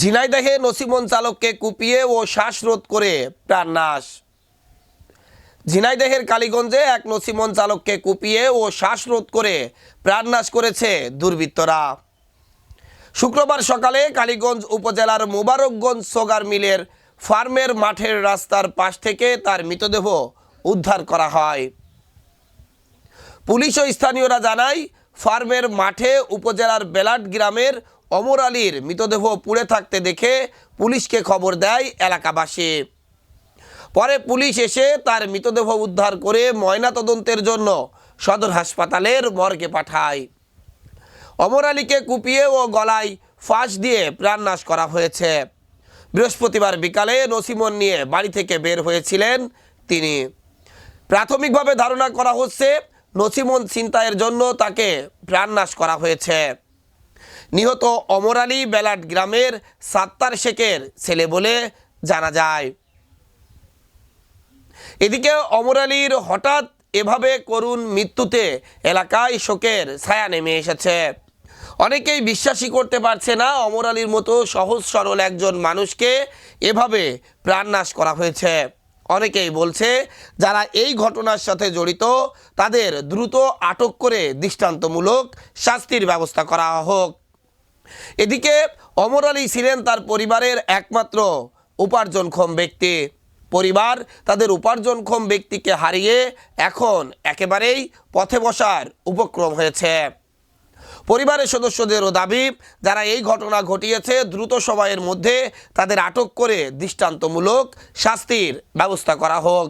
ঝিনাইদহে নসিমন চালককে কুপিয়ে ও শ্বাসরোধ করে প্রাণ প্রাণনাশ ঝিনাইদহের কালীগঞ্জে এক নসিমন চালককে কুপিয়ে ও শ্বাসরোধ করে প্রাণনাশ করেছে দুর্বৃত্তরা। শুক্রবার সকালে কালীগঞ্জ উপজেলার মোবারকগঞ্জ সোগার মিলের ফার্মের মাঠের রাস্তার পাশ থেকে তার মৃতদেহ উদ্ধার করা হয়। পুলিশ ও স্থানীয়রা জানায় ফার্মের মাঠে উপজেলার বেলাট গ্রামের অমর আলীর মৃতদেহ পুড়ে থাকতে দেখে পুলিশকে খবর দেয় এলাকাবাসী। পরে পুলিশ এসে তার মৃতদেহ উদ্ধার করে ময়নাতদন্তের জন্য সদর হাসপাতালের মর্গে পাঠায়। অমর আলীকে কুপিয়ে ও গলায় ফাঁস দিয়ে প্রাণনাশ করা হয়েছে। বৃহস্পতিবার বিকালে নসিমন নিয়ে বাড়ি থেকে বের হয়েছিলেন তিনি। প্রাথমিকভাবে ধারণা করা হচ্ছে নসিমন ছিনতাইয়ের জন্য তাকে প্রাণনাশ করা হয়েছে। নিহত অমর আলী বেলাট গ্রামের সাত্তার শেখের ছেলে বলে জানা যায়। এদিকে অমর আলীর হঠাৎ এভাবে করুণ মৃত্যুতে এলাকায় শোকের ছায়া নেমে এসেছে। অনেকেই বিশ্বাসই করতে পারছে না অমর আলীর মতো সহজ সরল একজন মানুষকে এভাবে প্রাণনাশ করা হয়েছে। অনেকেই বলছে, যারা এই ঘটনার সাথে জড়িত, তাদের দ্রুত আটক করে দৃষ্টান্তমূলক শাস্তির ব্যবস্থা করা হোক। এদিকে অমর আলী ছিলেন তার পরিবারের একমাত্র উপার্জনক্ষম ব্যক্তি। পরিবার তাদের উপার্জনক্ষম ব্যক্তিকে হারিয়ে এখন একেবারেই পথে বসার উপক্রম হয়েছে। পরিবারের সদস্যদেরও দাবি, যারা এই ঘটনা ঘটিয়েছে, দ্রুত সময়ের মধ্যে তাদের আটক করে দৃষ্টান্তমূলক শাস্তির ব্যবস্থা করা হোক।